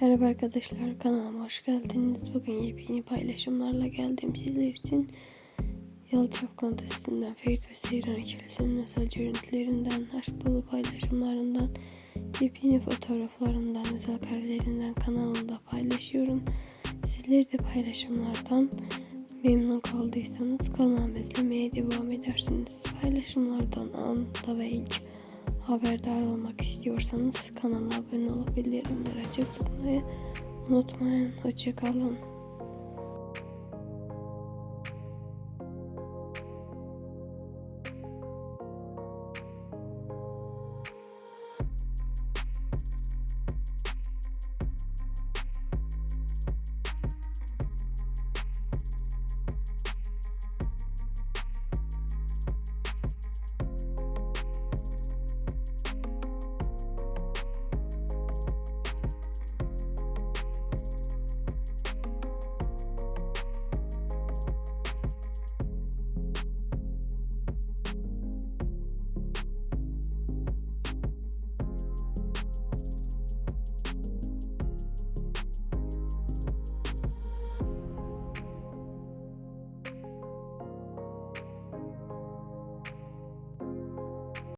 Merhaba arkadaşlar kanalıma hoş geldiniz. Bugün yepyeni paylaşımlarla geldim sizler için. Yalı Çapkın dizisinden Ferit ve Seyran ikilisinin özel görüntülerinden, aşk dolu paylaşımlarından, yepyeni fotoğraflarından, özel karelerinden kanalımda paylaşıyorum. Sizler de paylaşımlardan memnun kaldıysanız kanalımı izlemeye devam edersiniz. Paylaşımlardan anında ve ilk haberdar olmak istiyorsanız kanala abone olup bildirimleri açık tutmayı unutmayın. Hoşçakalın.